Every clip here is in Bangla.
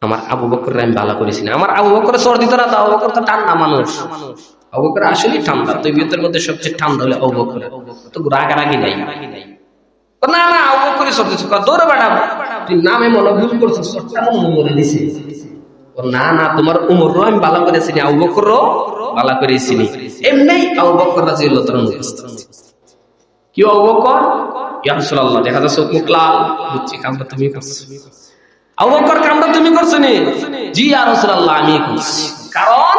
তোমার আমি ভালো করেছি বকর আসলেই ঠান্ডা সবচেয়ে ঠান্ডা হলে না না ভুল তোমার উমরও আমি ভালো করেছি আবু বকরও ভালো করেছি এমনি আবু বকর রাদিয়াল্লাহু কি আবু বকর? ইয়া রাসূলুল্লাহ, দেখা যাচ্ছে মুখ লাল। বুঝছি, কামটা তুমি করছ। আবু কামটা তুমি করছ নি? জি, ইয়া রাসূলুল্লাহ, আমি করছি। কারণ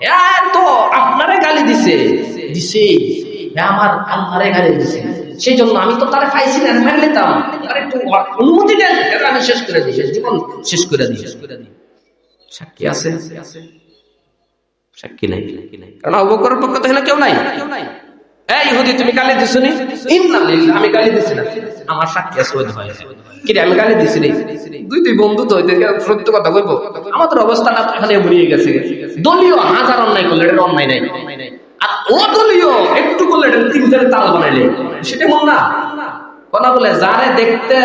এত আপনারে গালি দিছে। দিছে। আমার আল্লাহরে গালি দিছে। সেই জন্য আমি তো তারে পাইছি না মেনে নিতাম তার একটু অনুমতি দেন আমি শেষ করে দিই জীবন শেষ করে দিই শেষ করে দিই। সাক্ষী আছে? সাক্ষী নাই। কারণ পক্ষ থেকে কেউ নাই। এই ইহুদি, তুমি গালি দিছো নি? আমি গালি দিছি না। আমার তো গেছে। দলীয় হাজার করলে নাই। একটু করলে তাল বানাইলে। সেটা মন না। কথা বলে, যারে দেখতে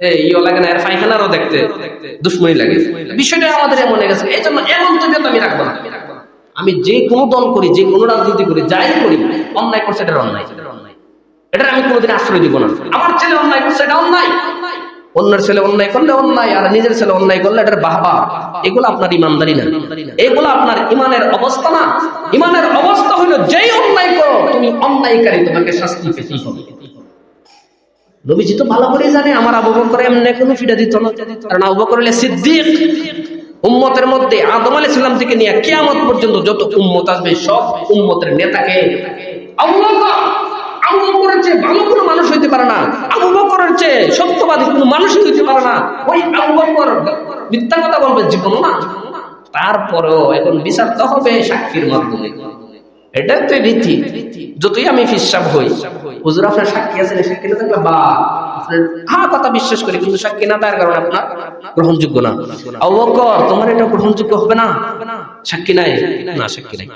ইয়ে লাগে না এর পায়খানারও দেখতে দুশ্মনী লাগে। বিষয়টা আমাদের এমন গেছে। এই জন্য এমন তবিয়ত আমি রাখব না। আমি যে কোনো দল করি যে কোনো রাজনীতি করি যাই করি অন্যায় করছে এটা অন্যায়। এটা আমি কোনোদিন আশ্রয় দিব না। আমার ছেলে অন্যায় করছে এটা অন্যায়। অন্যের ছেলে অন্যায় করলে অন্যায় আর নিজের ছেলে অন্যায় করলে এটার বাহবা। এগুলো আপনার ইমানদারি না। এগুলো আপনার ইমানের অবস্থা না। ইমানের অবস্থা হলো যেই অন্যায় করো তুমি অন্যায়কারী তোমাকে শাস্তি পেতেই হবে। নবীজি তো ভালো করে জানে, আমার আবু বকর এমনি কোনো ফিটা দিত না। কারণ বকর সিদ্দিক। উম্মতের মধ্যে আদম আলাইহিস সালাম থেকে নিয়ে কিয়ামত পর্যন্ত যত উম্মত আসবে, সব উম্মতের নেতাকে ভালো কোনো মানুষ হইতে পারে না। মানুষই হইতে পারে না। ওই জীবন না। তারপরেও এখন হবে সাক্ষীর মাধ্যমে। এটা তো রীতি। যতই আমি ফিসাব হই হুজুর আপনার সাক্ষী আছেন সাক্ষী না বা হ্যাঁ কথা বিশ্বাস করি, কিন্তু সাক্ষী না তার কারণে আপনার গ্রহণযোগ্য না। অবকর তোমার এটা গ্রহণযোগ্য হবে না? সাক্ষী নাই? না, সাক্ষী নাই।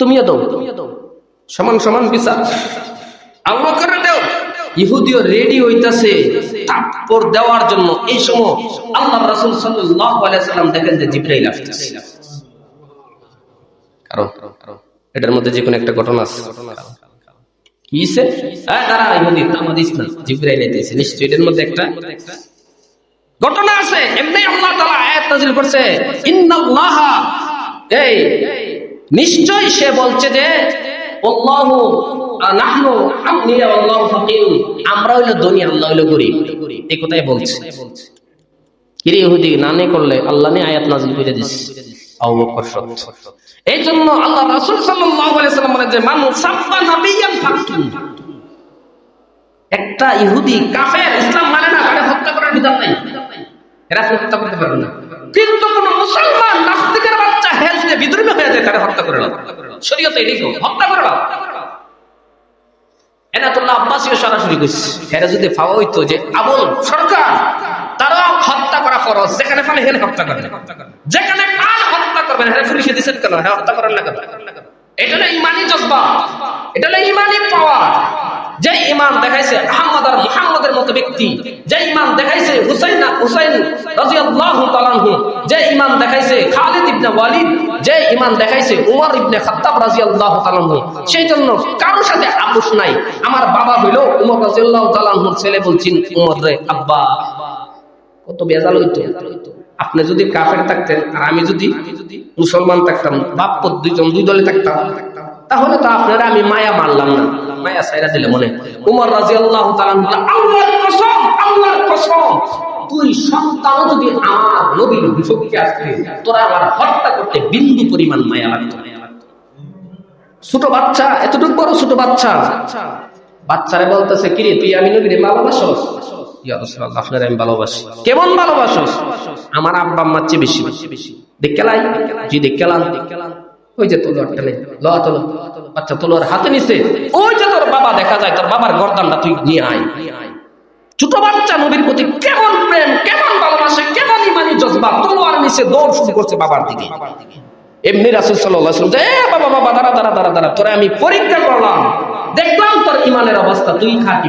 তুমিও সমান সমান ইহুদিও রেডি দেওয়ার জন্য। এই সময় আল্লাহ রাসূল সাল্লাম দেখেন যে জিবরাইল আসছে কারণ এটার মধ্যে যে কোনো একটা ঘটনা আছে। সে বলছে যে আমরা হইল ধনী, আল্লাহ হইল গরিব। এই কথাই বলছে। কিরে ইহুদি নানি করলে আল্লাহ নে আয়াত নাযিল করে সত্য একটা ইহুদি কাফের ইসলাম মানে না হত্যা করার বিধান নাই। এরা হত্যা করতে পারবে না। কিন্তু কোন মুসলমান নাস্তিকের বাচ্চা দিয়ে বিদ্রোহী হয়ে যায় তাকে হত্যা করে নাও শরীয়তে এটাই তো, হত্যা করে নাও এনাতুল্লাহ আব্বাসীও সরাসরি এরা যদি হইতো যে আবুল সরকার তারা হত্যা করা ফরজ। যেখানে হেলে হত্যা করবে যেখানে করবেন হ্যাঁ দিচ্ছেন কেন? হ্যাঁ হত্যা করেন না কেন এটা ইমানি জজবা। এটা ইমানি যে ইমান দেখাইছে আহমদ আর মুহাম্মদের মতো ব্যক্তি, যে ইমান দেখাইছে হুসাইন হুসাইন রাদিয়াল্লাহু তাআলা আনহু, যে ইমান দেখাইছে খালিদ ইবনে ওয়ালিদ, যে ইমান দেখাইছে ইবনে খাত্তাব রাদিয়াল্লাহু তাআলা আনহু, সেই জন্য কারোর সাথে আপোষ নাই। আমার বাবা হইল উমর রাদিয়াল্লাহু তাআলা আনহুর ছেলে বলছেন, উমর রে আব্বা, কত বেজাল হইতো। আপনি যদি কাফের থাকতেন আর আমি যদি মুসলমান থাকতাম, বাপ দুইজন, দুই দলে থাকতাম, তাহলে তো আপনারা আমি মায়া মারলাম না। মায়া সাইরা দিলে মনে উমর রাজি আল্লাহ সন্তান যদি আসতে তোরা আমার করতে মায়া ছোট বাচ্চা, এতটুকু বড় ছোট বাচ্চা। বাচ্চারে বলতেছে, কিরে, তুই আমি নবীরে ভালোবাসস? ইয়া রাসূলুল্লাহ কেমন আমার চেয়ে বেশি। ওই যে আচ্ছা তলোয়ার হাতে ওই যে তোর বাবা দেখা যায়, তোর বাবার তুই আয়। ছোট বাচ্চা নবীর প্রতি কেমন প্রেম, কেমন ভালোবাসে, কেমন ইমানি নিচে দৌড় শুরু করছে বাবার দিকে। এমনি রাসুল সাল্লাহ যে, "এ বাবা বাবা, দাঁড়া দাঁড়া দাঁড়া দাঁড়া, তোরা আমি পরীক্ষা করলাম। দেখলাম তোর ইমানের অবস্থা তুই খাটি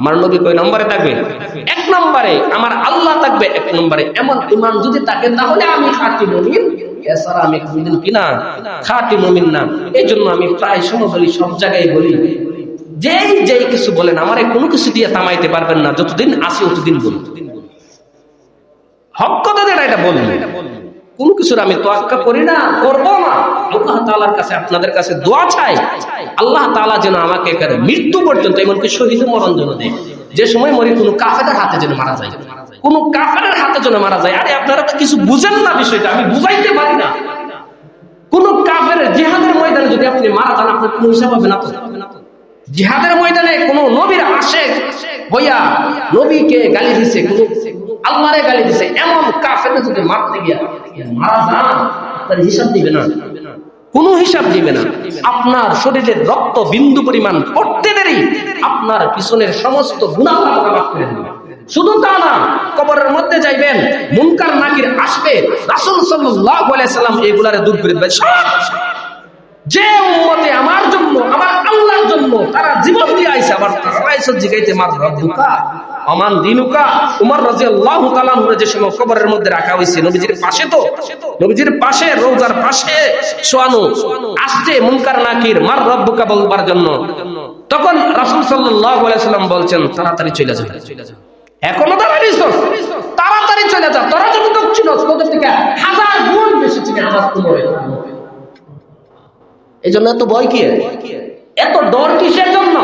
আমার নবী কয় নম্বরে থাকবে? এক নম্বরে। আমার আল্লাহ থাকবে এক নম্বরে। এমন ইমান যদি থাকে, তাহলে আমি খাঁটি মুমিন। এছাড়া আমি কোনদিন কিনা খাঁটি মুমিন না। এই জন্য আমি প্রায় সময় বলি সব জায়গায় বলি, যেই যেই কিছু বলেন, আমারে কোনো কিছু দিয়ে থামাইতে পারবেন না। যতদিন আসি ততদিন বলুন হক কথা যেটা, এটা বলবেন কোনো কিছুর আমি তোয়াক্কা করি না, করব না। আল্লাহ তাআলার কাছে আপনাদের কাছে দোয়া চাই। আল্লাহ তাআলা যেন আমাকে একেবারে মৃত্যু পর্যন্ত, এমনকি শহীদ মরণ যেন দেয়। যে সময় মরি কোনো কাফেরের হাতে যেন মারা যায়। কোন কাফেরের হাতে যেন মারা যায়। আরে আপনারা তো কিছু বুঝেন না বিষয়টা, আমি বুঝাইতে পারি না। কোন কাফের জিহাদের ময়দানে যদি আপনি মারা যান, আপনার কোনো হিসাব হবে না জিহাদের ময়দানে কোন নবীর আসে হইয়া নবীকে গালি দিছে, কোন আল্লাহরে গালি দিছে, এমন কাফের যদি মারতে গিয়া মারা যান, তার হিসাব দিবে না। কোন হিসাব দিবে না। আপনার শরীরের রক্ত বিন্দু পরিমাণ পড়তে দেরি, আপনার পিছনের সমস্ত গুণা করে শুধু তা না, কবরের মধ্যে যাইবেন, মুনকার নাকির আসবে, রাসুল সাল্লাহ সাল্লাম এগুলারে দূর করে দেবেন। সব যে উম্মতে আমার জন্য, আমার আল্লাহর জন্য তারা জীবন দিয়ে আইছে, আবার তারা আইছে জিগাইতে মার রব্বুকা আমান দিনুকা, উমর রাদিয়াল্লাহু তাআলা আনহু যে সময় কবরের মধ্যে রাখা হইছে, নবীজির পাশে তো, নবীজির পাশে, রওজার পাশে শোয়ানো আসছে মুনকার নাকির, মার রব্বুকা বলবার জন্য। তখন রাসূল সাল্লাল্লাহু আলাইহি সাল্লাম বলছেন, তাড়াতাড়ি চলে যাও। এখনও দাঁড়াইছ তাড়াতাড়ি চলে যা তোরা যত দক্ষিণ তোদের থেকে হাজার গুণ বেশি হাজার তোমার এই জন্য এত ভয় কি এত ডর কিসের জন্য?